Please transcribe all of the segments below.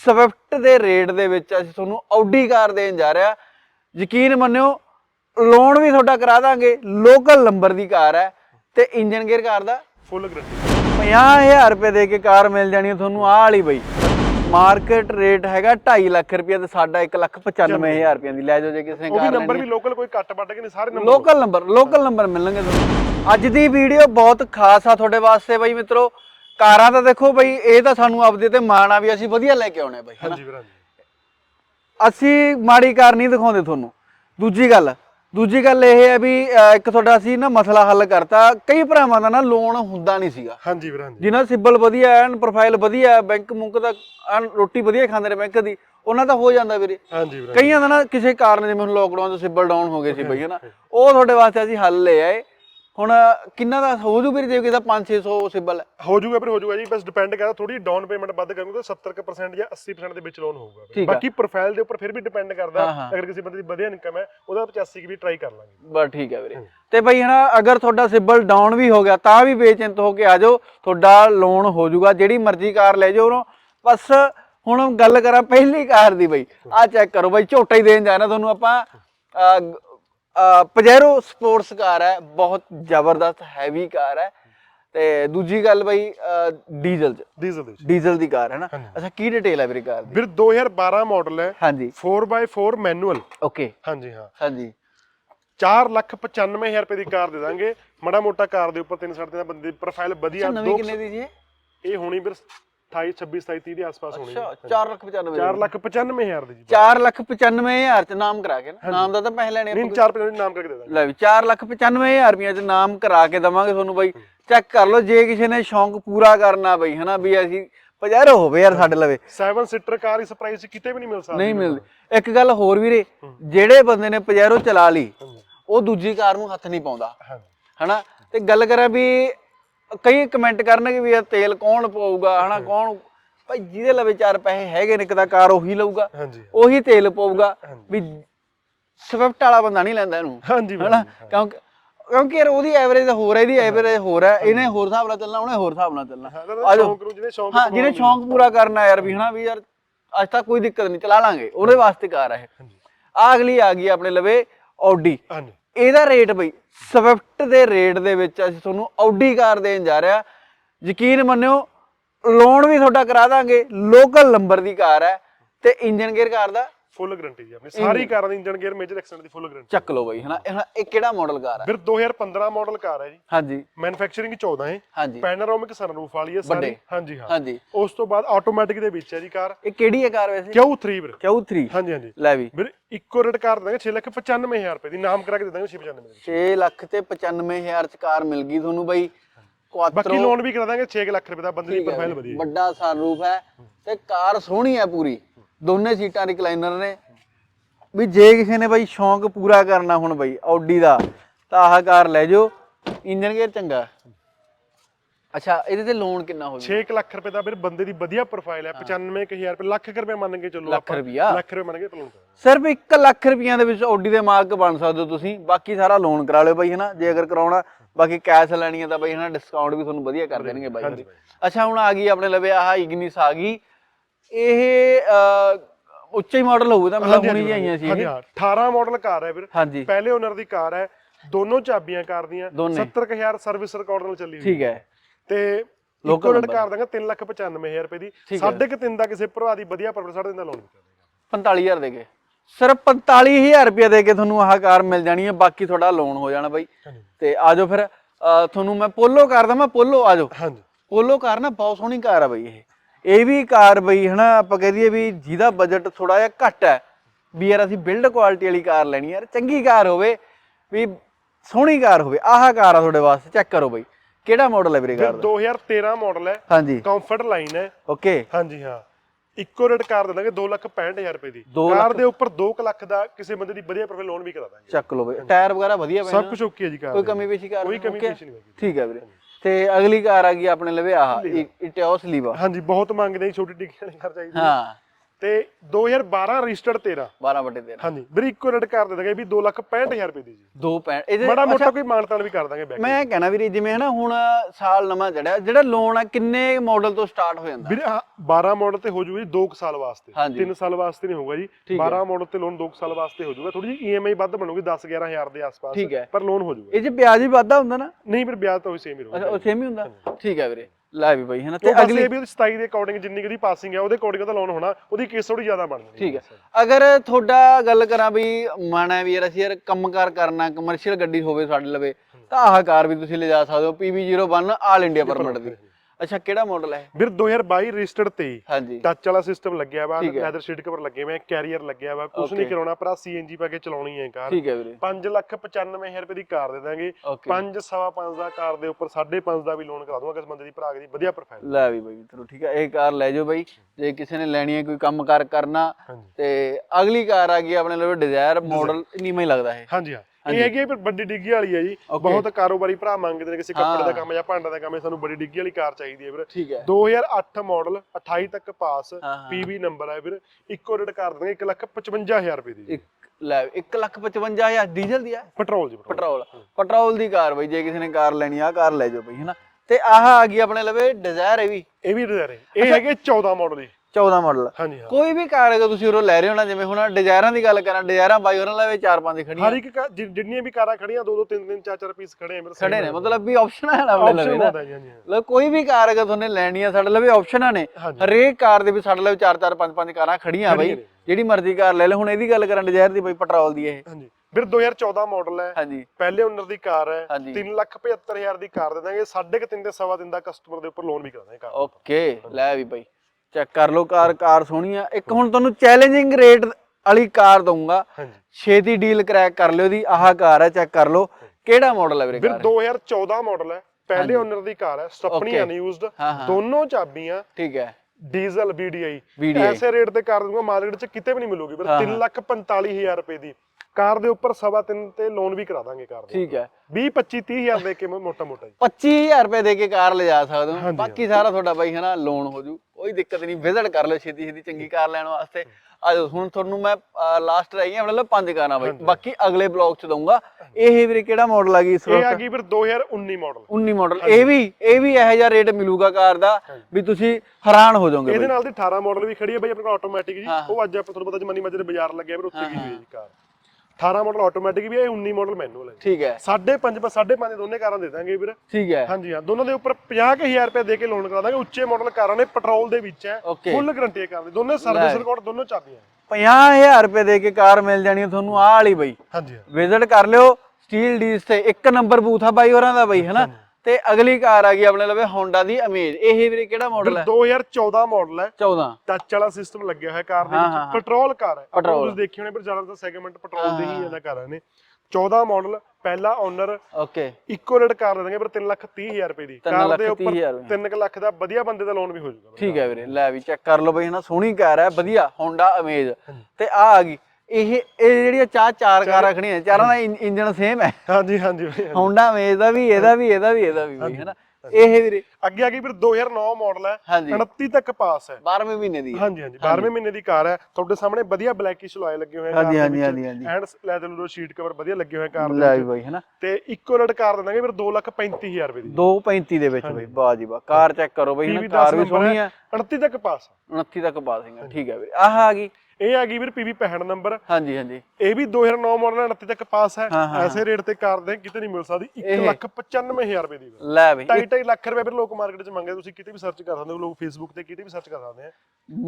Swift ਦੇ rate ਦੇ ਵਿੱਚ ਅਸੀਂ ਤੁਹਾਨੂੰ ਆਡੀ ਕਾਰ ਦੇਣ ਜਾ ਰਿਹਾ ਯਕੀਨ ਮੰਨਿਓ ਲੋਨ ਵੀ ਤੁਹਾਡਾ ਕਰਾ ਦਾਂਗੇ ਲੋਕਲ ਨੰਬਰ ਦੀ ਕਾਰ ਹੈ ਤੇ ਇੰਜਨ ਗੇਅਰ ਕਾਰ ਦਾ ਫੁੱਲ ਗਰੰਟੀ 50000 ਰੁਪਏ ਦੇ ਕੇ ਕਾਰ ਮਿਲ ਜਾਣੀ ਤੁਹਾਨੂੰ ਆਹ ਵਾਲੀ ਬਈ। ਮਾਰਕੀਟ ਰੇਟ ਹੈਗਾ 2.5 ਲੱਖ ਰੁਪਏ ਤੇ ਸਾਡਾ 195000 ਰੁਪਏ ਦੀ। ਲੈ ਜਾਓ ਜੇ ਕਿਸੇ ਨੇ ਉਹ ਵੀ ਕਾਰ ਨੰਬਰ ਲੈਣੀ ਵੀ ਲੋਕਲ ਕੋਈ ਕੱਟ ਵੱਟ ਕੇ ਨਹੀਂ ਸਾਰੇ number local number local number ਮਿਲਣਗੇ ਤੁਹਾਨੂੰ। ਅੱਜ ਦੀ ਵੀਡੀਓ ਬਹੁਤ ਖਾਸ ਆ ਤੁਹਾਡੇ ਵਾਸਤੇ ਬਈ ਮਿੱਤਰੋ। ਕਾਰਾਂ ਤਾਂ ਦੇਖੋ ਬਈ ਇਹ ਤਾਂ ਸਾਨੂੰ ਆਪਦੇ ਤੇ ਮਾਣ ਆ ਵੀ ਅਸੀਂ ਵਧੀਆ ਲੈ ਕੇ ਆਉਣੇ ਬਈ ਹਨਾ? ਹਾਂਜੀ ਵੀਰ ਹਾਂਜੀ। ਅਸੀਂ ਮਾੜੀ ਕਾਰ ਨਹੀਂ ਦਿਖਾਉਂਦੇ ਤੁਹਾਨੂੰ। ਦੂਜੀ ਗੱਲ ਦੂਜੀ ਗੱਲ ਇਹ ਹੈ ਵੀ ਅਹ, ਇੱਕ ਤੁਹਾਡਾ ਅਸੀਂ ਨਾ ਮਸਲਾ ਹੱਲ ਕਰਤਾ। ਕਈ ਭਰਾਵਾਂ ਦਾ ਨਾ ਲੋਨ ਹੁੰਦਾ ਨਹੀਂ ਸੀਗਾ। ਹਾਂਜੀ ਵੀਰ ਹਾਂਜੀ। ਜਿਨ੍ਹਾਂ ਸਿਬਲ ਵਧੀਆ ਐਨ ਪ੍ਰੋਫਾਈਲ ਵਧੀਆ ਹੈ ਬੈਂਕ ਮੁੰਕ ਦਾ ਐਨ ਰੋਟੀ ਵਧੀਆ ਖਾਂਦੇ ਨੇ ਬੈਂਕ ਦੀ ਉਹਨਾਂ ਦਾ ਹੋ ਜਾਂਦਾ ਵੀਰੇ। ਹਾਂਜੀ ਵੀਰ ਕਈਆਂ ਦਾ ਨਾ ਕਿਸੇ ਕਾਰਨ ਜਿਵੇਂ ਹੁਣ ਲੋਕਡਾਊਨ ਚ ਸਿਬਲ ਡਾਊਨ ਹੋ ਗਏ ਸੀ ਬਈ ਹਨਾ? ਉਹ ਤੁਹਾਡੇ ਵਾਸਤੇ ਅਸੀਂ ਹੱਲ ਲੈ ਆਏ। ਹੁਣ ਕਿੰਨਾ ਦਾ ਹੋ ਜੂ ਵੀਰੇ ਕਿਸੇ ਦਾ 5-600 ਸਿਬਲ? ਹੋ ਜਾਊਗਾ ਫਿਰ ਹੋ ਜਾਊਗਾ ਜੀ। ਬਸ ਡਿਪੈਂਡ ਕਰਦਾ ਥੋੜੀ ਡਾਊਨ ਪੇਮੈਂਟ ਵੱਧ ਕਰੂਗੇ ਤਾਂ 70% ਜਾਂ 80% ਦੇ ਵਿੱਚ ਲੋਨ ਹੋਊਗਾ। ਬਾਕੀ ਪ੍ਰੋਫਾਈਲ ਦੇ ਉੱਪਰ ਫਿਰ ਵੀ ਡਿਪੈਂਡ ਕਰਦਾ। ਅਗਰ ਕਿਸੇ ਬੰਦੇ ਦੀ ਵਧੀਆ ਇਨਕਮ ਹੈ ਉਹਦਾ 85 ਵੀ ਟਰਾਈ ਕਰ ਲਾਂਗੇ। ਬਸ ਠੀਕ ਹੈ ਵੀਰੇ। ਤੇ ਬਈ ਹਨਾ ਅਗਰ ਤੁਹਾਡਾ ਸਿਬਲ ਡਾਊਨ ਵੀ ਹੋ ਗਿਆ ਤਾਂ ਵੀ ਬੇਚਿੰਤ ਹੋ ਕੇ ਆ ਜਾਓ ਤੁਹਾਡਾ ਲੋਨ ਹੋ ਜਾਊਗਾ ਜਿਹੜੀ ਮਰਜ਼ੀ ਕਾਰ ਲੈ ਜਾਓ ਉਹਨੂੰ ਬਸ ਹੁਣ ਗੱਲ ਕਰਾਂ ਪਹਿਲੀ ਕਾਰ ਦੀ ਬਈ। ਆ ਚੈੱਕ ਕਰੋ ਬਈ ਝੋਟਾ ਹੀ ਦੇਣ ਜਾਣਾ ਤੁਹਾਨੂੰ ਆਪਾਂ। ਪਜੈਰੋ ਸਪੋਰਟਸ ਕਾਰ ਹੈ ਬਹੁਤ ਜ਼ਬਰਦਸਤ ਹੈਵੀ ਕਾਰ ਹੈ। ਤੇ ਦੂਜੀ ਗੱਲ ਬਈ ਡੀਜ਼ਲ ਚ। ਡੀਜ਼ਲ ਦੇ ਵਿੱਚ। ਡੀਜ਼ਲ ਦੀ ਕਾਰ ਹੈ ਨਾ। ਅੱਛਾ ਕੀ ਡਿਟੇਲ ਹੈ ਵੀਰੇ ਕਾਰ ਦੀ? ਵੀਰ 2012 ਮਾਡਲ ਹੈ। ਹਾਂਜੀ। 4x4 ਮੈਨੂਅਲ ਓਕੇ ਹਾਂਜੀ ਹਾਂ। ਹਾਂਜੀ। 495000 ਰੁਪਏ ਦੀ ਕਾਰ ਦੇ ਦਾਂਗੇ। ਮੜਾ ਮੋਟਾ ਕਾਰ ਦੇ ਉੱਪਰ ਤਿੰਨ ਸਾਢੇ ਤਿੰਨ ਬੰਦੇ ਦੀ ਪ੍ਰੋਫਾਈਲ ਵਧੀਆ ਨਵੀਂ ਦੋ- ਕਿੰਨੇ ਦੀ ਜੀ? ਇਹ ਹੋਣੀ ਵੀਰ 28 26 27 30 ਦੇ ਆਸ-ਪਾਸ ਹੋਣੀ ਅੱਛਾ 495 495000 ਦੀ ਜੀ। 495000 ਚ ਨਾਮ ਕਰਾ ਕੇ ਨਾ। ਨਾਮ ਦਾ ਤਾਂ ਪੈਸੇ ਲੈਣੇ ਨਹੀਂ ਆਪਾਂ 4 ਨਾਮ ਕਰਕੇ ਦੇ ਦਾਂਗੇ। ਲੈ ਵੀ 495000 ਰੁਪਏ ਚ ਨਾਮ ਕਰਾ ਕੇ ਦਵਾਂਗੇ ਤੁਹਾਨੂੰ ਬਾਈ। ਚੈੱਕ ਕਰ ਲਓ ਜੇ ਕਿਸੇ ਨੇ ਸ਼ੌਂਕ ਪੂਰਾ ਕਰਨਾ ਬਈ ਹਨਾ ਵੀ ਅਸੀਂ ਪਜਾਰੋ ਹੋਵੇ ਯਾਰ ਸਾਡੇ ਲਵੇ। 7 ਸੀਟਰ ਕਾਰ ਇਸ ਪ੍ਰਾਈਸ 'ਚ ਕਿਤੇ ਵੀ ਨਹੀਂ ਮਿਲ ਸਕਦੀ ਨਹੀਂ ਮਿਲਦੀ। ਇੱਕ ਗੱਲ ਹੋਰ ਵੀਰੇ ਜਿਹੜੇ ਬੰਦੇ ਨੇ ਪਜਾਰੋ ਚਲਾ ਲਈ ਉਹ ਦੂਜੀ ਕਾਰ ਨੂੰ ਹੱਥ ਨਹੀਂ ਪਾਉਂਦਾ। ਹਨਾ? ਤੇ ਗੱਲ ਕਰਾਂ ਵੀ ਕਈ ਕਮੈਂਟ ਕਰਨਗੇ ਵੀ ਇਹ ਤੇਲ ਕੌਣ ਪਾਊਗਾ ਹਨਾ ਕੌਣ? ਭਾਈ ਜਿਹਦੇ ਲਵੇ ਚਾਰ ਪੈਸੇ ਹੈਗੇ ਨੇ ਤਾਂ ਕਾਰ ਉਹੀ ਲਊਗਾ ਹਾਂਜੀ। ਉਹੀ ਤੇਲ ਪਾਊਗਾ ਵੀ ਸਵਿਫਟ ਵਾਲਾ ਬੰਦਾ ਨਹੀਂ ਲੈਂਦਾ ਇਹਨੂੰ ਹਾਂਜੀ ਹਨਾ? ਕਿਉਂਕਿ ਕਿਉਂਕਿ ਯਾਰ ਉਹਦੀ ਐਵਰੇਜ ਹੋਰ ਹੈ ਇਹਦੀ ਐਵਰੇਜ ਹੋਰ ਹੈ ਇਹਨੇ ਹੋਰ ਹਿਸਾਬ ਨਾਲ ਚੱਲਣਾ ਉਹਨੇ ਹੋਰ ਹਿਸਾਬ ਨਾਲ ਚੱਲਣਾ। ਸ਼ੌਂਕ ਨੂੰ ਜਿਹਨੇ ਸ਼ੌਂਕ ਹਾਂ ਜਿਹਨੇ ਸ਼ੌਂਕ ਪੂਰਾ ਕਰਨਾ ਯਾਰ ਵੀ ਹਨਾ ਵੀ ਯਾਰ ਅੱਜ ਤੱਕ ਕੋਈ ਦਿੱਕਤ ਨਹੀਂ ਚਲਾ ਲਾਂਗੇ ਉਹਦੇ ਵਾਸਤੇ ਕਾਰ ਹੈ ਹਾਂਜੀ। ਆ ਅਗਲੀ ਆ ਗਈ ਆਪਣੇ ਲਵੇ ਆਡੀ ਹਾਂਜੀ। ਇਹਦਾ ਰੇਟ ਬਈ ਸਵਿਫਟ ਦੇ ਰੇਟ ਦੇ ਵਿੱਚ ਅਸੀਂ ਤੁਹਾਨੂੰ ਆਡੀ ਕਾਰ ਦੇਣ ਜਾ ਰਿਹਾ ਯਕੀਨ ਮੰਨਿਓ ਲੋਨ ਵੀ ਤੁਹਾਡਾ ਕਰਾ ਦਾਂਗੇ ਲੋਕਲ ਨੰਬਰ ਦੀ ਕਾਰ ਹੈ ਤੇ ਇੰਜਨ ਗੇਅਰ ਕਾਰ ਦਾ ਫੁੱਲ ਗਾਰੰਟੀ ਜੀ ਆਪਣੀ। ਸਾਰੀ ਕਾਰਾਂ ਦੀ ਇੰਜਨ ਗੇਅਰ ਮੇਜਰ ਐਕਸੀਡੈਂਟ ਦੀ ਫੁੱਲ ਗਾਰੰਟੀ। ਚੱਕ ਲਓ ਬਈ ਹਨਾ ਇਹ- ਇਹ ਕਿਹੜਾ ਮਾਡਲ ਕਾਰ ਹੈ ਫਿਰ 2015 ਮਾਡਲ ਕਾਰ ਹੈ ਜੀ। ਹਾਂਜੀ। ਮੈਨੂਫੈਕਚਰਿੰਗ 14 ਹੈ ਹਾਂਜੀ। ਪੈਨੋਰਾਮਿਕ ਸਨਰੂਫ ਵਾਲੀ ਹੈ ਸਾਰੀ। ਹਾਂਜੀ ਹਾਂ। ਹਾਂਜੀ। ਉਸ ਤੋਂ ਬਾਅਦ ਆਟੋਮੈਟਿਕ ਦੇ ਵਿੱਚ ਹੈ ਜੀ ਕਾਰ। ਇਹ ਕਿਹੜੀ ਹੈ ਕਾਰ ਵੈਸੇ? ਕਿਉ 3 ਵੀਰ। ਕਿਉ 3 ਹਾਂਜੀ ਹਾਂਜੀ। ਲੈ ਵੀ। ਵੀਰ ਇੱਕੋ ਰੇਟ ਕਾਰ ਦਾਂਗੇ 695000 ਰੁਪਏ ਦੀ। ਨਾਮ ਕਰਾ ਕੇ ਦੇ ਦਾਂਗੇ 695 ਦੀ 6 ਲੱਖ ਤੇ 95000 ਚ ਕਾਰ ਮਿਲ ਗਈ ਤੁਹਾਨੂੰ ਬਈ। ਬਾਕੀ ਲੋਨ ਵੀ ਕਰਾ ਦਾਂਗੇ 6 ਲੱਖ ਰੁਪਏ ਦਾ। ਬੰਦੇ ਦੀ ਪ੍ਰੋਫਾਈਲ ਵਧੀਆ। ਹੈ। ਵੱਡਾ ਸਨਰੂਫ ਹੈ ਤੇ ਕਾਰ ਸੋਹਣੀ ਹੈ ਪੂਰੀ। ਦੋਨੇ ਸੀਟਾਂ ਰਿਕਲਾਈਨਰ ਨੇ। ਵੀ ਜੇ ਕਿਸੇ ਨੇ ਬਈ ਸ਼ੌਂਕ ਪੂਰਾ ਕਰਨਾ ਹੁਣ ਬਈ ਆਡੀ ਦਾ ਤਾਂ ਆਹ ਕਾਰ ਲੈ ਜਾਓ। ਇੰਜਨ ਗੇਅਰ ਚੰਗਾ। ਅੱਛਾ ਇਹਦੇ ਤੇ ਲੋਨ ਕਿੰਨਾ ਹੋ 6 ਲੱਖ ਰੁਪਏ ਦਾ ਵੀਰ ਬੰਦੇ ਦੀ ਵਧੀਆ ਪ੍ਰੋਫਾਈਲ ਹੈ 95000 ਰੁਪਏ ਲੱਖ ਰੁਪਏ ਮੰਨ ਕੇ ਚੱਲੋ ਲੱਖ ਰੁਪਿਆ ਲੱਖ ਰੁਪਏ ਮੰਨ ਕੇ ਲੋਨ ਸਿਰਫ 1 ਲੱਖ ਰੁਪਈਆਂ ਦੇ ਵਿੱਚ ਆਡੀ ਦੇ ਮਾਲਕ ਬਣ ਸਕਦੇ ਹੋ ਤੁਸੀਂ। ਬਾਕੀ ਸਾਰਾ ਲੋਨ ਕਰਾ ਲਿਓ ਬਈ ਹਨਾ? ਜੇ ਅਗਰ ਕਰਾਉਣਾ ਬਾਕੀ ਕੈਸ਼ ਲੈਣੀ ਹੈ ਤਾਂ ਬਈ ਹਨਾ? ਡਿਸਕਾਊਂਟ ਵੀ ਤੁਹਾਨੂੰ ਵਧੀਆ ਕਰ ਦੇਣਗੇ ਬਾਈ। ਅੱਛਾ ਹੁਣ ਆ ਗਈ ਆਪਣੇ ਲਵੇ ਆਹ ਇਗਨਿਸ ਆ ਗਈ। ਇਹ ਉੱਚਾ ਹੀ ਮਾਡਲ ਹੋਊ ਤਾਂ ਮਤਲਬ ਹੁਣੀ ਆਈਆਂ ਸੀ ਇਹ। ਹਾਂ। 18 ਮਾਡਲ ਕਾਰ ਹੈ ਵੀਰ। ਹਾਂਜੀ। ਪਹਿਲੇ ਓਨਰ ਦੀ ਕਾਰ ਹੈ ਦੋਨੋਂ ਚਾਬੀਆਂ ਕਾਰ ਦੀਆਂ ਦੋਨੇ। 70000 ਸਰਵਿਸ ਰਿਕਾਰਡ ਨਾਲ ਚੱਲੀ ਹੋਈ ਠੀਕ ਹੈ। ਤੇ ਲੋਕਲ ਰੇਟ। ਕਰ ਦਾਂਗਾ 395000 ਰੁਪਏ ਦੀ। ਸਾਢੇ ਕੁ ਤਿੰਨ ਦਾ ਕਿਸੇ ਭਰਾ ਦੀ ਵਧੀਆ ਪਰਵਰ ਸਾਢੇ ਤਿੰਨ ਦਾ ਲੋਨ ਕਰ 45000 ਦੇ ਕੇ। ਸਿਰਫ 45000 ਰੁਪਏ ਦੇ ਕੇ ਤੁਹਾਨੂੰ ਆਹ ਕਾਰ ਮਿਲ ਜਾਣੀ ਹੈ ਬਾਕੀ ਤੁਹਾਡਾ ਲੋਨ ਹੋ ਜਾਣਾ ਬਾਈ। ਤੇ ਆਜੋ ਫਿਰ ਤੁਹਾਨੂੰ ਮੈਂ ਪੋਲੋ ਕਰਦਾ ਮੈਂ ਪੋਲੋ ਆਜੋ। ਹਾਂਜੀ। ਪੋਲੋ ਕਾਰ ਨਾ ਬਹੁਤ ਸੋਹਣੀ ਕਾਰ ਆ ਬਈ ਇਹ। ਇਹ ਵੀ ਕਾਰ ਬਈ ਹਨਾ ਆਪਾਂ ਕਹਿ ਦਈਏ ਵੀ ਜਿਹਦਾ ਬਜਟ ਥੋੜਾ ਜਿਹਾ ਘੱਟ ਹੈ ਵੀ ਯਾਰ ਅਸੀਂ ਬਿਲਡ ਕੁਆਲਿਟੀ ਵਾਲੀ ਕਾਰ ਲੈਣੀ ਯਾਰ ਚੰਗੀ ਕਾਰ ਹੋਵੇ ਵੀ ਸੋਹਣੀ ਕਾਰ ਹੋਵੇ ਆਹ ਕਾਰ ਆ ਤੁਹਾਡੇ ਵਾਸਤੇ ਚੈੱਕ ਕਰੋ ਬਈ ਕਿਹੜਾ ਮਾਡਲ ਹੈ ਵੀਰੇ ਕਾਰ ਦਾ? 2013 ਮਾਡਲ ਹੈ ਹਾਂਜੀ। ਕੰਫਰਟ ਲਾਈਨ ਹੈ। ਓਕੇ ਹਾਂਜੀ ਹਾਂ। ਇੱਕੋ ਰੇਟ ਕਰ ਦਿੰਦਾਂਗੇ 265000 ਰੁਪਏ ਦੀ। ਦੋ ਕਾਰ ਦੇ ਉੱਪਰ 2 ਲੱਖ ਦਾ ਕਿਸੇ ਬੰਦੇ ਦੀ ਵਧੀਆ ਪ੍ਰੋਫਾਈਲ ਲੋਨ ਵੀ ਕਰਾ ਦਾਂਗੇ। ਚੱਕ ਲਓ ਬਈ ਟਾਇਰ ਵਗੈਰਾ ਵਧੀਆ ਪਏ ਸਭ ਕੁਝ ਓਕੇ ਹੈ ਜੀ ਕਾਰ ਕੋਈ ਦੇ। ਕਮੀ ਪੇਸ਼ੀ ਕਾਰ ਕੋਈ ਦੀ? ਕਮੀ? ਪੇਸ਼ੀ ਨਹੀਂ ਹੈਗੀ। ਠੀਕ ਹੈ ਵੀਰੇ। ਤੇ ਅਗਲੀ ਕਾਰ ਆ ਗਈ ਆਪਣੇ ਲਵੇ ਆਹ ਇਟਿਓਸ ਲੀਵਾ। ਹਾਂਜੀ ਬਹੁਤ ਮੰਗਦੇ ਜੀ ਛੋਟੀ ਟਿੱਕੀ ਵਾਲੀ ਕਾਰ ਚਾਹੀਦੀ ਹਾਂ। ਤੇ 2012 ਰਜਿਸਟਰਡ 13 12 ਵੱਟੇ ਦੇ ਹਾਂਜੀ ਵੀਰ ਇੱਕੋ ਰੇਟ ਕਰ ਦੇ ਦਾਂਗੇ ਵੀ 2,65,000 ਰੁਪਏ ਦੀ ਜੀ। ਦੋ ਪੈਣ ਇਹਦੇ ਬੜਾ ਮੋਟਾ ਕੋਈ ਮਾਨਤਾਨ ਵੀ ਕਰ ਦਾਂਗੇ ਬੈਕ ਮੈਂ ਕਹਿਣਾ ਵੀਰੇ ਜਿਵੇਂ ਹਨਾ ਹੁਣ ਸਾਲ ਨਵਾਂ ਚੜਿਆ ਜਿਹੜਾ ਲੋਨ ਆ ਕਿੰਨੇ ਮਾਡਲ ਤੋਂ ਸਟਾਰਟ ਹੋ ਜਾਂਦਾ? ਵੀਰੇ ਆਹ 12 ਮਾਡਲ ਤੇ ਹੋ ਜੂਗਾ ਜੀ 2 ਸਾਲ ਵਾਸਤੇ। ਹਾਂਜੀ। 3 ਸਾਲ ਵਾਸਤੇ ਨਹੀਂ ਹੋਊਗਾ ਜੀ। ਠੀਕ ਹੈ। 12 ਮਾਡਲ ਤੇ ਲੋਨ 2 ਸਾਲ ਵਾਸਤੇ ਹੋ ਜੂਗਾ। ਥੋੜੀ ਜਿਹੀ EMI ਵੱਧ ਬਣੂਗੀ 10 11000 ਦੇ ਆਸ-ਪਾਸ। ਪਰ ਲੋਨ ਹੋ ਜੂਗਾ। ਇਹ 'ਚ ਵਿਆਜ ਵੀ ਵਾਧਾ ਹੁੰਦਾ ਨਾ? ਨਹੀਂ ਵੀਰ ਵਿਆਜ ਤਾਂ ਉਹ ਸੇਮ ਹੀ ਅੱਛਾ ਰਹੂਗਾ। ਉਹ ਸੇਮ ਹੀ ਹੁੰਦਾ? ਠੀਕ ਹੈ ਵੀਰੇ। ਲੈ ਵੀ ਬਾਈ ਹਨਾ ਤੇ ਤੇ ਅਗਲੀ ਵੀ ਉਹਦੀ 27 ਦੇ ਅਕੋਰਡਿੰਗ ਜਿੰਨੀ ਦੀ ਪਾਸਿੰਗ ਹੈ ਉਹਦੇ ਅਕੋਰਡਿੰਗ ਤਾਂ ਲੋਨ ਹੋਣਾ ਉਹਦੀ ਕਿਸ ਥੋੜੀ ਜ਼ਿਆਦਾ ਬਣ ਜਾਣੀ ਠੀਕ ਹੈ। ਅਗਰ ਤੁਹਾਡਾ ਗੱਲ ਕਰਾਂ ਵੀ ਮਨ ਹੈ ਵੀ ਯਾਰ ਅਸੀਂ ਯਾਰ ਕੰਮਕਾਰ ਕਰਨਾ ਕਮਰਸ਼ੀਅਲ ਗੱਡੀ ਹੋਵੇ ਸਾਡੇ ਲਵੇ ਤਾਂ ਆਹ ਕਾਰ ਵੀ ਤੁਸੀਂ ਲਿਜਾ ਸਕਦੇ ਹੋ PV01 ਆਲ ਇੰਡੀਆ ਪਰਮਿਟ ਦੀ। ਅੱਛਾ ਕਿਹੜਾ ਮਾਡਲ ਹੈ? ਵੀਰ 2022 ਰਜਿਸਟਰਡ 23 ਹਾਂਜੀ। ਟੱਚ ਵਾਲਾ ਸਿਸਟਮ ਲੱਗਿਆ ਵਾ ਹੈ। ਲੈਦਰ ਸੀਟ ਕਵਰ ਲੱਗੇ ਹੋਏ ਆ ਕੈਰੀਅਰ ਲੱਗਿਆ ਵਾ। ਕੁਝ ਨਹੀਂ. ਕਰਾਉਣਾ ਭਰਾ ਸੀਐਨਜੀ ਪਾ ਕੇ ਚਲਾਉਣੀ ਹੈ ਕਾਰ। ਠੀਕ ਹੈ ਵੀਰੇ। 5 ਲੱਖ 95000 ਰੁਪਏ ਦੀ ਕਾਰ ਦੇ ਦਾਂਗੇ। ਓਕੇ 5 ਸਵਾ 5 ਦਾ ਕਾਰ ਦੇ ਉੱਪਰ 5.5 ਦਾ ਵੀ ਲੋਨ ਕਰਾ ਦੂੰਗਾ ਕਿਸ ਬੰਦੇ ਦੀ ਭਰਾ ਦੀ ਵਧੀਆ ਪ੍ਰੋਫਾਈਲ ਲੈ ਵੀ ਬਾਈ ਮਿੱਤਰੋ ਠੀਕ ਹੈ ਇਹ ਕਾਰ ਲੈ ਜਾਓ ਬਾਈ। ਜੇ ਕਿਸੇ ਨੇ ਲੈਣੀ ਹੈ ਕੋਈ ਕੰਮਕਾਰ ਕਰਨਾ ਹਾਂਜੀ। ਤੇ ਅਗਲੀ ਕਾਰ ਆ ਗਈ ਆਪਣੇ ਲਈ ਡਿਜ਼ਾਇਰ ਮਾਡਲ ਨੀਵਾਂ ਹੀ ਲੱਗਦਾ ਇਹ। ਹਾਂਜੀ ਹਾਂ। ਇਹ ਹੈਗੀ ਫਿਰ ਵੱਡੀ ਡਿੱਗੀ ਵਾਲੀ ਹੈ ਜੀ. ਬਹੁਤ ਕਾਰੋਬਾਰੀ ਭਰਾ ਮੰਗਦੇ ਨੇ ਕਿਸੇ ਕੱਪੜੇ ਦਾ। ਕੰਮ ਜਾਂ ਭਾਂਡਾ ਦਾ ਕੰਮ ਹੈ ਸਾਨੂੰ ਬੜੀ ਡਿੱਗੀ ਵਾਲੀ ਕਾਰ ਚਾਹੀਦੀ ਹੈ ਵੀਰ। ਠੀਕ ਹੈ। 2008 ਮਾਡਲ 28 ਤੱਕ ਪਾਸ। ਪੀਵੀ ਨੰਬਰ ਹੈ ਵੀਰ। ਇੱਕੋ ਰੇਟ ਕਰ ਦਾਂਗੇ 155000 ਰੁਪਏ ਦੀ। ਇੱਕ ਲੈ 155000 ਡੀਜ਼ਲ ਦੀ ਆ? ਪੈਟਰੋਲ ਜੀ ਪੈਟਰੋਲ। ਪੈਟਰੋਲ। ਦੀ ਕਾਰ ਬਈ ਜੇ ਕਿਸੇ ਨੇ ਕਾਰ ਲੈਣੀ ਆ ਕਾਰ ਲੈ ਜਾਓ ਬਈ ਹਨਾ। ਤੇ ਆਹ ਆ ਗਈ ਆਪਣੇ ਲਵੇ ਡਿਜ਼ਾਇਰ ਇਹ ਵੀ। ਇਹ ਵੀ ਡਿਜ਼ਾਇਰ ਹੈ ਇਹ ਹੈਗੇ 14 ਮਾਡਲ ਜੀ। 14 ਮਾਡਲ। ਹਾਂਜੀ ਹਾਂ। ਕੋਈ ਵੀ ਕਾਰ ਅਗਰ ਤੁਸੀਂ ਉਰੋਂ ਲੈ ਰਹੇ ਹੋ ਨਾ ਜਿਵੇਂ ਹੁਣ ਡਿਜ਼ਾਇਰਾਂ ਦੀ ਗੱਲ ਕਰਾਂ ਡਿਜ਼ਾਇਰਾਂ ਬਾਈ ਉਹਨਾਂ ਲਵੇ 4-5 ਖੜੀਆਂ ਹਰ ਇੱਕ ਕਾ- ਜਿ- ਜਿੰਨੀਆਂ ਵੀ ਕਾਰਾਂ ਖੜੀਆਂ ਦੋ ਦੋ ਤਿੰਨ ਤਿੰਨ ਚਾਰ ਚਾਰ ਪੀਸ ਖੜੇ ਆ ਮੇਰੇ ਖੜੇ ਨੇ ਮਤਲਬ ਵੀ ਆਪਸ਼ਨ ਹੈ ਨਾ ਆਪਣੇ ਲਵੇ ਹਾਂਜੀ। ਮਤਲਬ ਕੋਈ ਵੀ ਕਾਰ ਅਗਰ ਤੁਹਾਨੂੰ ਲੈਣੀ ਆ ਸਾਡੇ ਲਵੇ ਆਪਸ਼ਨਾਂ ਨੇ। ਹਾਂਜੀ। ਹਰੇਕ ਕਾਰ ਦੇ ਵੀ ਸਾਡੇ ਲਵੇ 4-4 5-5 ਕਾਰਾਂ ਖੜੀਆਂ ਬਈ। ਖੜੀਆਂ ਨੇ। ਜਿਹੜੀ ਮਰਜ਼ੀ ਕਾਰ ਲੈ ਲੈ। ਹੁਣ ਇਹਦੀ ਗੱਲ ਕਰਾਂ ਡਿਜ਼ਾਇਰ ਦੀ ਬਈ ਪੈਟਰੋਲ ਦੀ ਇਹ। ਹਾਂਜੀ। ਵੀਰ 2014 ਮਾਡਲ ਹੈ। ਹਾਂਜੀ। ਪਹਿਲੇ ਓਨਰ ਦੀ ਕਾਰ ਹੈ। ਹਾਂਜੀ। 375000 ਦੀ ਕਾਰ ਦੇ ਦਾਂਗੇ। 3.5 ਤੇ ਸਵਾ ਦਾ ਕਸਟਮਰ ਦੇ ਉੱਪਰ ਲੋਨ ਵੀ ਕਰਾ ਦਾਂਗੇ ਕਾਰ ਓਕੇ ਲੈ ਵੀ ਬਾਈ। ਚੈੱਕ ਕਰ ਲਓ ਕਾਰ ਕਾਰ ਸੋਹਣੀ ਆ। ਇੱਕ ਹੁਣ ਤੁਹਾਨੂੰ ਚੈਲੰਜਿੰਗ ਰੇਟ ਵਾਲੀ ਕਾਰ ਦਊਂਗਾ। ਛੇਤੀ ਡੀਲ ਕਰੈਕ ਕਰ ਲਿਓ ਦੀ ਆਹ ਕਾਰ ਹੈ ਚੈੱਕ ਕਰ ਲਓ। ਕਿਹੜਾ ਮਾਡਲ ਹੈ ਵੀਰੇ ਕਾਰ 2014 ਮਾਡਲ ਹੈ ਪਹਿਲੇ ਓਨਰ ਦੀ ਕਾਰ ਹੈ ਸਟੱਪਣੀ. ਅਨਯੂਜ਼ਡ ਦੋਨੋਂ ਚਾਬੀਆਂ ਠੀਕ ਹੈ। ਡੀਜ਼ਲ VDI ਐਸੇ ਰੇਟ ਤੇ ਕਾਰ ਦੂੰਗਾ ਮਾਰਕੀਟ 'ਚ ਕਿਤੇ ਵੀ ਨਹੀਂ ਮਿਲੂਗੀ ਵੀਰ। ਹਾਂ, 345000 ਰੁਪਏ ਦੀ। ਕਾਰ ਦੇ ਉੱਪਰ ਸਵਾ ਤਿੰਨ ਤੇ ਲੋਨ ਵੀ ਕਰਾ ਦਾਂਗੇ ਕਾਰ ਦੇ ਠੀਕ ਹੈ। 20 25 30000 ਦੇ ਕੇ ਮੋਟਾ ਮੋਟਾ ਜੀ। 25000 ਰੁਪਏ ਦੇ ਕੇ ਕਾਰ ਲਿਜਾ ਸਕਦੇ ਹੋ। ਬਾਕੀ ਸਾਰਾ ਤੁਹਾਡਾ ਬਾਈ ਹਨਾ ਲੋਨ ਹੋ ਜੂ। ਕੋਈ ਦਿੱਕਤ ਨਹੀਂ ਵਿਜ਼ਿਟ ਕਰ ਲਿਓ ਛੇਤੀ ਛੇਤੀ ਚੰਗੀ ਕਾਰ ਲੈਣ ਵਾਸਤੇ। ਆ ਜਾਓ ਹੁਣ ਤੁਹਾਨੂੰ ਮੈਂ ਲਾਸਟ ਰਹੀ ਹਾਂ ਮਤਲਬ ਪੰਜ ਕਾਰਾਂ ਬਾਈ। ਬਾਕੀ ਅਗਲੇ ਬਲੌਗ ਚ ਦਊਂਗਾ। ਇਹ ਵੀਰੇ ਕਿਹੜਾ ਮਾਡਲ ਆ ਗਈ ਇਸ ਇਹ ਆ ਵਕਤ? ਗਈ ਵੀਰ 2019 ਮਾਡਲ 19 ਮਾਡਲ ਇਹ ਵੀ ਇਹ ਵੀ ਇਹੋ ਜਿਹਾ ਰੇਟ ਮਿਲੂਗਾ ਕਾਰ ਦਾ ਵੀ ਤੁਸੀਂ ਹੈਰਾਨ ਹੋ ਜਾਓਗੇ ਇਹਦੇ ਨਾਲ ਦੀ 18 ਮਾਡਲ ਵੀ ਖੜੀ ਹੈ ਬਈ ਆਪਣੇ ਕੋਲ ਆਟੋਮੈਟਿਕ ਜੀ। ਉਹ ਅੱਜ ਆਪਾਂ ਤੁਹਾਨੂੰ ਪਤਾ ਜਮਨੀ ਮਾਜਰੇ ਬਾਜ਼ਾਰ ਲੱਗਿਆ ਵੀਰ ਉੱਥੇ ਗਈ ਹੋਈ ਜੀ ਕਾਰ। 18 ਮਾਡਲ ਆਟੋਮੈਟਿਕ ਵੀ ਹੈ ਇਹ 19 ਮਾਡਲ ਮੈਨੂਅਲ ਹੈ ਠੀਕ ਹੈ। 5.5 5.5 ਦੋਨੇ ਕਾਰਾਂ ਦੇ ਦਾਂਗੇ ਵੀਰ। ਠੀਕ ਹੈ। ਹਾਂਜੀ ਹਾਂ ਦੋਨਾਂ ਦੇ ਉੱਪਰ 50000 ਰੁਪਏ ਦੇ ਕੇ ਲੋਨ ਕਰਾ ਦਾਂਗੇ। ਉੱਚੇ ਮਾਡਲ ਕਾਰਾਂ ਨੇ ਪੈਟਰੋਲ ਦੇ ਵਿੱਚ ਹੈ ਫੁੱਲ ਗਾਰੰਟੀ ਕਾਰ ਦੀ। ਦੋਨੇ ਸਰਵਿਸ ਰਿਕਾਰਡ ਦੋਨੋਂ ਚਾਬੀਆਂ 50000 ਰੁਪਏ ਦੇ ਕੇ ਕਾਰ ਮਿਲ ਜਾਣੀ ਤੁਹਾਨੂੰ ਆਹ ਵਾਲੀ ਬਾਈ। ਹਾਂਜੀ ਵਿਜ਼ਿਟ ਕਰ ਲਿਓ ਸਟੀਲ ਡੀਸ ਤੇ ਇੱਕ ਨੰਬਰ ਬੂਥ ਆ ਬਾਈ ਹੋਰਾਂ ਦਾ ਬਾਈ ਹਨਾ ਤੇ ਅਗਲੀ ਕਾਰ ਆ ਗਈ ਆਪਣੇ ਲਵੇ ਹੋਂਡਾ ਦੀ ਅਮੇਜ ਇਹ ਵੀਰੇ ਕਿਹੜਾ ਮਾਡਲ ਹੈ? 2014 ਮਾਡਲ ਹੈ। 14 ਟੱਚ ਵਾਲਾ ਸਿਸਟਮ ਲੱਗਿਆ ਹੋਇਆ ਕਾਰ ਦੇ ਵਿੱਚ। ਪੈਟਰੋਲ ਕਾਰ ਹੈ। ਆਪਾਂ। ਤੁਸੀਂ ਦੇਖੀ ਹੋਣੀ ਪਰ ਜ਼ਿਆਦਾਤਰ ਸੈਗਮੈਂਟ ਪੈਟਰੋਲ ਦੇ ਹੀ ਇਹਦਾ ਕਾਰਾਂ ਨੇ 14 ਮਾਡਲ ਪਹਿਲਾ ਓਨਰ ਓਕੇ ਇਕੋ ਰੇਟ ਕਰ ਦੇਣਗੇ ਪਰ 3 ਲੱਖ 30 ਹਜ਼ਾਰ ਰੁਪਏ ਦੀ। ਕਾਰ ਦੇ ਉੱਪਰ ਹਜ਼ਾਰ ਰੁਪਏ। 3 ਲੱਖ ਦਾ ਵਧੀਆ ਬੰਦੇ ਦਾ ਲੋਨ ਵੀ ਹੋ ਜਾਊਗਾ। ਠੀਕ ਹੈ ਵੀਰੇ ਲੈ ਵੀ ਚੈੱਕ ਕਰ ਲਓ ਬਈ ਹਨਾ ਸੋਹਣੀ ਕਾਰ ਹੈ ਵਧੀਆ ਹੋਂਡਾ ਅਮੇਜ ਤੇ ਆ ਆ ਗਈ ਇਹ ਇਹ ਜਿਹੜੀਆਂ ਚਾਰ ਚਾਰ ਕਾਰਾਂ ਖੜੀਆਂ ਚਾਰਾਂ ਦਾ ਇੰ- ਇੰਜਨ ਸੇਮ ਹੈ। ਹਾਂਜੀ ਹਾਂਜੀ ਬਈ, ਹਾਂਜੀ। ਹੋਂਡਾ ਅਮੇਜ ਦਾ ਵੀ ਇਹਦਾ ਵੀ ਇਹਦਾ ਵੀ ਇਹਦਾ ਵੀ ਬਈ ਹਨਾ? ਇਹ ਵੀਰੇ ਅੱਗੇ ਆ ਗਈ ਫਿਰ 2009 ਮਾਡਲ ਹੈ ਹਾਂਜੀ। 29 ਤੱਕ ਪਾਸ ਹੈ। 12ਵੇਂ ਮਹੀਨੇ ਦੀ। ਹਾਂਜੀ ਹਾਂਜੀ 12ਵੇਂ ਮਹੀਨੇ ਦੀ ਕਾਰ ਹੈ। ਤੁਹਾਡੇ ਸਾਹਮਣੇ ਵਧੀਆ ਬਲੈਕਿਸ਼ ਲੋਏ ਲੱਗੇ ਹੋਏ ਹਾਂਜੀ ਹਾਂਜੀ ਹਾਂਜੀ ਹਾਂਜੀ। ਐਂਡ ਲੈਦਰ ਲੋ ਸ਼ੀਟ ਕਵਰ ਵਧੀਆ ਲੱਗੇ ਹੋਏ ਕਾਰ ਦੇ ਲੈ ਵੀ ਬਾਈ ਹਨਾ। ਤੇ ਇਕੋ ਰੇਟ ਕਰ ਦਿੰਦਾਂਗੇ ਫਿਰ 2 ਲੱਖ 35000 ਰੁਪਏ ਦੀ। 235 ਦੇ ਵਿੱਚ ਬਈ ਵਾਹ ਜੀ ਵਾਹ। ਕਾਰ ਚੈੱਕ ਕਰੋ ਬਈ ਹਨਾ। ਕਾਰ ਵੀ ਸੋਹਣੀ ਹੈ। 29 ਤੱਕ ਪਾਸ 29 ਤੱਕ ਪਾਸਿੰਗ ਹੈ ਠੀਕ ਹੈ ਵੀਰੇ। ਆਹ ਆ ਗਈ। ਇਹ ਆ ਗਈ ਵੀਰ ਪੀਵੀ 65 ਨੰਬਰ। ਹਾਂਜੀ ਹਾਂਜੀ। ਇਹ ਵੀ 2009 ਮਾਡਲ ਹੈ 29 ਤੱਕ ਪਾਸ ਹੈ। ਐਸੇ ਰੇਟ ਤੇ ਕਾਰ ਦੇ ਕਿਤੇ ਨਹੀਂ ਮਿਲ ਸਕਦੀ। 1 ਲੱਖ 95000 ਰੁਪਏ ਦੀ ਲੈ ਬਈ 2.5 ਲੱਖ ਰੁਪਏ ਫਿਰ ਲੋਕ ਮਾਰਕੀਟ 'ਚ ਮੰਗਦੇ ਤੁਸੀਂ ਕਿਤੇ ਵੀ ਸਰਚ ਕਰ ਸਕਦੇ ਹੋ ਲੋਕ ਫੇਸਬੁੱਕ ਤੇ ਕਿਤੇ ਵੀ ਸਰਚ ਕਰ ਸਕਦੇ ਆ।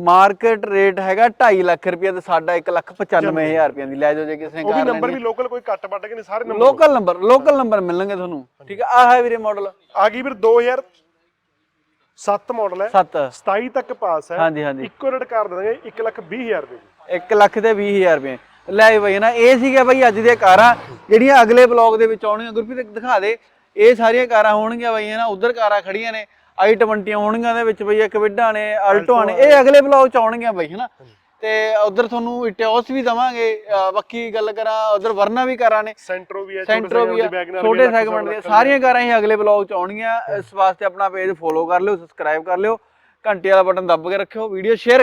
ਮਾਰਕੀਟ ਰੇਟ ਹੈਗਾ 2.5 ਲੱਖ ਰੁਪਏ ਤੇ ਸਾਡਾ 1 ਲੱਖ 95000 ਰੁਪਏ ਦੀ। ਲੈ ਜਾਓ ਜੇ ਕਿਸੇ ਨੇ ਉਹ ਵੀ ਨੰਬਰ ਵੀ ਲੋਕਲ ਕੋਈ ਕੱਟ ਵੱਟ ਕੇ ਨਹੀਂ ਸਾਰੇ number local number local number ਮਿਲਣਗੇ ਤੁਹਾਨੂੰ। ਠੀਕ ਹੈ ਆਹ ਹੈ ਵੀਰੇ ਮਾਡਲ ਆ ਗਈ ਵੀਰ 2007 ਮਾਡਲ ਹੈ। 7 27 ਤੱਕ ਪਾਸ ਹੈ। ਹਾਂਜੀ ਹਾਂਜੀ। ਇੱਕੋ ਰੇਟ ਕਰ ਦੇਣਗੇ 1 ਲੱਖ 20000 ਰੁਪਏ ਦੀ। 1 ਲੱਖ ਤੇ 20000 ਰੁਪਏ। ਲੈ ਬਈ ਨਾ ਇਹ ਸੀਗਾ ਬਈ ਅੱਜ ਦੀਆਂ ਕਾਰਾਂ ਜਿਹੜੀਆਂ ਅਗਲੇ ਬਲੌਗ ਦੇ ਵਿੱਚ ਆਉਣਗੀਆਂ ਗੁਰਪ੍ਰੀਤ ਦਿਖਾ ਦੇ ਇਹ ਸਾਰੀਆਂ ਕਾਰਾਂ ਹੋਣਗੀਆਂ ਬਈ ਨਾ ਉਧਰ ਕਾਰਾਂ ਖੜੀਆਂ ਨੇ i20 ਹੋਣਗੀਆਂ ਦੇ ਵਿੱਚ ਬਈ ਇੱਕ ਵਿਡਾਂ ਨੇ ਆਲਟੋਆਂ ਨੇ। ਇਹ ਅਗਲੇ ਬਲੌਗ ਚ ਆਉਣਗੀਆਂ ਬਈ ਹਨਾ? ਤੇ ਉਧਰ ਤੁਹਾਨੂੰ ਇਟਿਓਸ ਵੀ ਦਵਾਂਗੇ ਬਾਕੀ ਗੱਲ ਕਰਾਂ ਉਧਰ ਵਰਨਾ ਵੀ ਕਾਰਾਂ ਨੇ। ਸੈਂਟਰੋ ਵੀ ਹੈ ਸੈਂਟਰੋ ਵੀ ਆ, ਛੋਟੇ ਸੈਗਮੈਂਟ ਦੇ। ਸਾਰੀਆਂ ਕਾਰਾਂ ਹੀ ਅਗਲੇ ਬਲੌਗ ਚ ਆਉਣਗੀਆਂ। ਇਸ ਵਾਸਤੇ ਆਪਣਾ ਪੇਜ ਫੋਲੋ ਕਰ ਲਿਓ ਸਬਸਕ੍ਰਾਈਬ ਕਰ ਲਿਓ ਘੰਟੀ ਵਾਲਾ ਬਟਨ ਦੱਬ ਕੇ ਰੱਖਿਓ ਵੀਡੀਓ ਸ਼ੇਅਰ